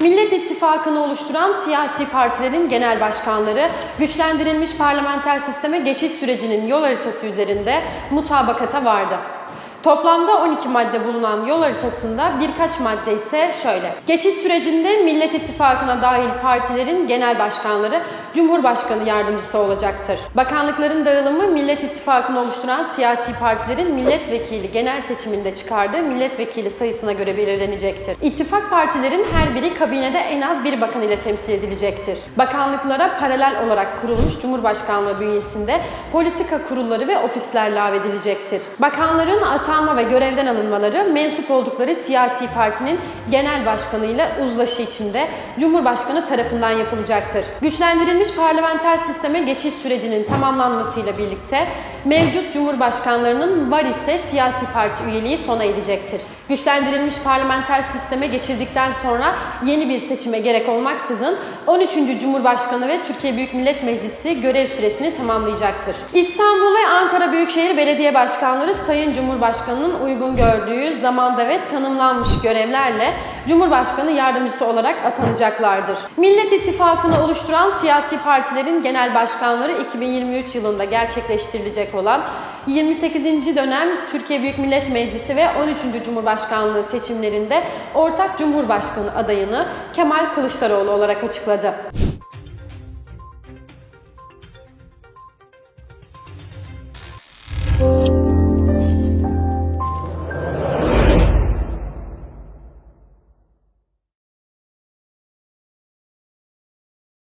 Millet İttifakı'nı oluşturan siyasi partilerin genel başkanları güçlendirilmiş parlamenter sisteme geçiş sürecinin yol haritası üzerinde mutabakata vardı. Toplamda 12 madde bulunan yol haritasında birkaç madde ise şöyle. Geçiş sürecinde Millet İttifakı'na dahil partilerin genel başkanları Cumhurbaşkanı yardımcısı olacaktır. Bakanlıkların dağılımı Millet İttifakı'nı oluşturan siyasi partilerin milletvekili genel seçiminde çıkardığı milletvekili sayısına göre belirlenecektir. İttifak partilerin her biri kabinede en az bir bakan ile temsil edilecektir. Bakanlıklara paralel olarak kurulmuş Cumhurbaşkanlığı bünyesinde politika kurulları ve ofisler lağvedilecektir. Bakanların atanma ve görevden alınmaları mensup oldukları siyasi partinin genel başkanıyla uzlaşı içinde Cumhurbaşkanı tarafından yapılacaktır. Güçlendirilmiş parlamenter sisteme geçiş sürecinin tamamlanmasıyla birlikte mevcut Cumhurbaşkanlarının var ise siyasi parti üyeliği sona erecektir. Güçlendirilmiş parlamenter sisteme geçildikten sonra yeni bir seçime gerek olmaksızın 13. Cumhurbaşkanı ve Türkiye Büyük Millet Meclisi görev süresini tamamlayacaktır. İstanbul ve Ankara Büyükşehir Belediye Başkanları Sayın Cumhurbaşkanı'nın uygun gördüğü zamanda ve tanımlanmış görevlerle Cumhurbaşkanı yardımcısı olarak atanacaklardır. Millet İttifakı'nı oluşturan siyasi partilerin genel başkanları 2023 yılında gerçekleştirilecek olan 28. dönem Türkiye Büyük Millet Meclisi ve 13. Cumhurbaşkanlığı seçimlerinde ortak Cumhurbaşkanı adayını Kemal Kılıçdaroğlu olarak açıkladı.